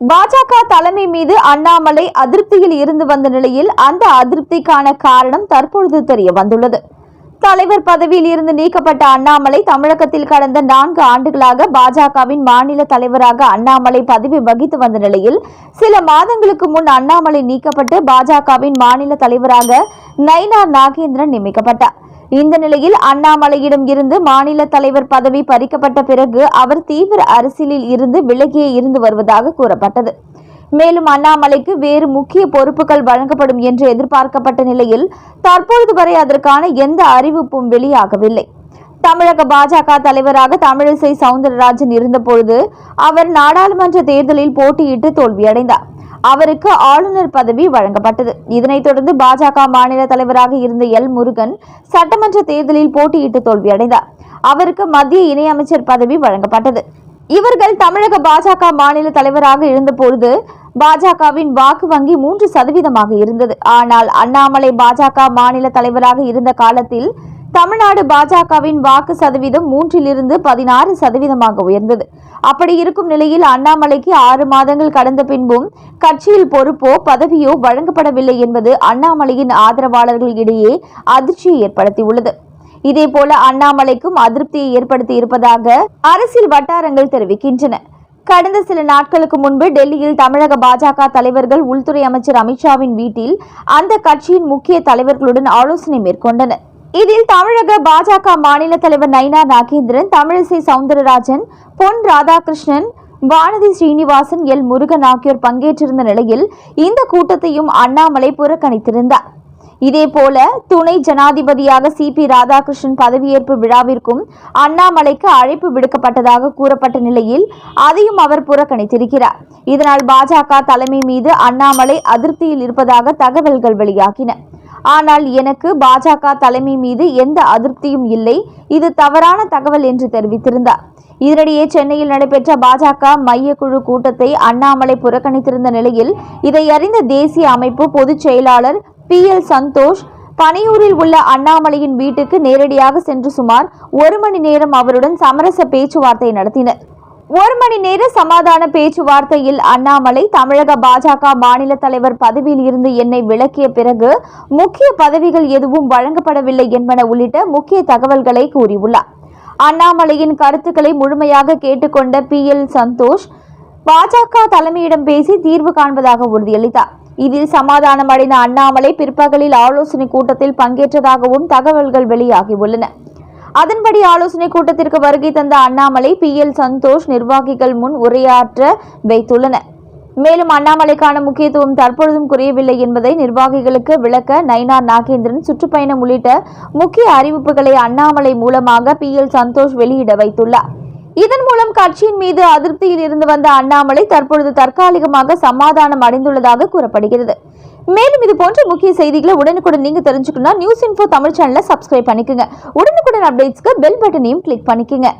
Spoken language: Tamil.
பாஜக தலைமை மீது அண்ணாமலை அதிருப்தியில் இருந்து வந்த நிலையில் அந்த அதிருப்திக்கான காரணம் தற்பொழுது தெரிய வந்துள்ளது. தலைவர் பதவியில் இருந்து நீக்கப்பட்ட அண்ணாமலை தமிழகத்தில் கடந்த நான்கு ஆண்டுகளாக பாஜகவின் மாநில தலைவராக அண்ணாமலை பதவி வகித்து வந்த நிலையில் சில மாதங்களுக்கு முன் அண்ணாமலை நீக்கப்பட்டு பாஜகவின் மாநில தலைவராக நயினார் நாகேந்திரன் நியமிக்கப்பட்டார். இந்த நிலையில் அண்ணாமலையிடம் இருந்து மாநில தலைவர் பதவி பறிக்கப்பட்ட பிறகு அவர் தீவிர அரசியலில் இருந்து விலகியே இருந்து வருவதாக கூறப்பட்டது. மேலும் அண்ணாமலைக்கு வேறு முக்கிய பொறுப்புகள் வழங்கப்படும் என்று எதிர்பார்க்கப்பட்ட நிலையில் தற்பொழுது வரை அதற்கான எந்த அறிவிப்பும் வெளியாகவில்லை. தமிழக பாஜக தலைவராக தமிழிசை சவுந்தரராஜன் இருந்தபொழுது அவர் நாடாளுமன்ற தேர்தலில் போட்டியிட்டு தோல்வியடைந்தார். அவருக்கு ஆளுநர் பதவி வழங்கப்பட்டது. இதனைத் தொடர்ந்து பாஜக மாநில தலைவராக இருந்த எல். முருகன் சட்டமன்ற தேர்தலில் போட்டியிட்டு தோல்வியடைந்தார். அவருக்கு மத்திய இணையமைச்சர் பதவி வழங்கப்பட்டது. இவர்கள் தமிழக பாஜக மாநில தலைவராக இருந்தபொழுது பாஜகவின் வாக்கு வங்கி மூன்று சதவீதமாக இருந்தது. ஆனால் அண்ணாமலை பாஜக மாநில தலைவராக இருந்த காலத்தில் தமிழ்நாடு பாஜகவின் வாக்கு சதவீதம் மூன்றிலிருந்து பதினாறு சதவீதமாக உயர்ந்தது. அப்படி இருக்கும் நிலையில் அண்ணாமலைக்கு ஆறு மாதங்கள் கடந்த பின்பும் கட்சியில் பொறுப்போ பதவியோ வழங்கப்படவில்லை என்பது அண்ணாமலையின் ஆதரவாளர்கள் இடையே அதிர்ச்சியை ஏற்படுத்தியுள்ளது. இதேபோல அண்ணாமலைக்கும் அதிருப்தியை ஏற்படுத்தி இருப்பதாக அரசியல் வட்டாரங்கள் தெரிவிக்கின்றன. கடந்த சில நாட்களுக்கு முன்பு டெல்லியில் தமிழக பாஜக தலைவர்கள் உள்துறை அமைச்சர் அமித்ஷாவின் வீட்டில் அந்த கட்சியின் முக்கிய தலைவர்களுடன் ஆலோசனை மேற்கொண்டனர். இதில் தமிழக பாஜக மாநில தலைவர் நயினா நாகேந்திரன் தமிழிசை சவுந்தரராஜன் பொன் ராதாகிருஷ்ணன் வானதி ஸ்ரீனிவாசன் எல் முருகன் ஆகியோர் பங்கேற்றிருந்த நிலையில் இந்த கூட்டத்தையும் அண்ணாமலை புறக்கணித்திருந்தார். இதேபோல துணை ஜனாதிபதியாக சி பி ராதாகிருஷ்ணன் பதவியேற்பு விழாவிற்கும் அண்ணாமலைக்கு அழைப்பு விடுக்கப்பட்டதாக கூறப்பட்ட நிலையில் அதையும் அவர் புறக்கணித்திருக்கிறார். இதனால் பாஜக தலைமை மீது அண்ணாமலை அதிருப்தியில் இருப்பதாக தகவல்கள் வெளியாகின. ஆனால் எனக்கு பாஜக தலைமை மீது எந்த அதிருப்தியும் இல்லை. இது தவறான தகவல் என்று தெரிவித்திருந்தார். இதனிடையே சென்னையில் நடைபெற்ற பாஜக மையக்குழு கூட்டத்தை அண்ணாமலை புறக்கணித்திருந்த நிலையில் இதை அறிந்த தேசிய அமைப்பு பொதுச் செயலாளர் பி எல் சந்தோஷ் பனையூரில் உள்ள அண்ணாமலையின் வீட்டுக்கு நேரடியாக சென்று சுமார் ஒரு மணி நேரம் அவருடன் சமரச பேச்சுவார்த்தை நடத்தினர். ஒரு மணி நேர சமாதான பேச்சுவார்த்தையில் அண்ணாமலை தமிழக பாஜக மாநில தலைவர் பதவியில் இருந்து என்னை விலக்கிய பிறகு முக்கிய பதவிகள் எதுவும் வழங்கப்படவில்லை என்பன உள்ளிட்ட முக்கிய தகவல்களை கூறியுள்ளார். அண்ணாமலையின் கருத்துக்களை முழுமையாக கேட்டுக்கொண்ட பி எல் சந்தோஷ் பாஜக தலைமையிடம் பேசி தீர்வு காண்பதாக உறுதியளித்தார். இதில் சமாதானம் அடைந்த அண்ணாமலை பிற்பகலில் ஆலோசனை கூட்டத்தில் பங்கேற்றதாகவும் தகவல்கள் வெளியாகியுள்ளன. அதன்படி ஆலோசனை கூட்டத்திற்கு வருகை தந்த அண்ணாமலை பி. எல். சந்தோஷ் நிர்வாகிகள் முன் உரையாற்ற வைத்துள்ளனர் மேலும் அண்ணாமலைக்கான முக்கியத்துவம் தற்பொழுதும் குறையவில்லை என்பதை நிர்வாகிகளுக்கு விளக்க நயினார் நாகேந்திரன் சுற்றுப்பயணம் உள்ளிட்ட முக்கிய அறிவிப்புகளை அண்ணாமலை மூலமாக பி. எல். சந்தோஷ் வெளியிட வைத்துள்ளார். இதன் மூலம் கட்சியின் மீது அதிருப்தியில் இருந்து வந்த அண்ணாமலை தற்பொழுது தற்காலிகமாக சமாதானம் அடைந்துள்ளதாக கூறப்படுகிறது. மேலும் இது போன்ற முக்கிய செய்திகளை உடனுக்குடன் நீங்க தெரிஞ்சுக்கணும்னா நியூஸ் இன்ஃபோ தமிழ் சேனலை சப்ஸ்கிரைப் பண்ணிக்கோங்க. உடனுக்குடன் அப்டேட்ஸ்க்கு பெல் பட்டனையும் கிளிக் பண்ணிக்கோங்க.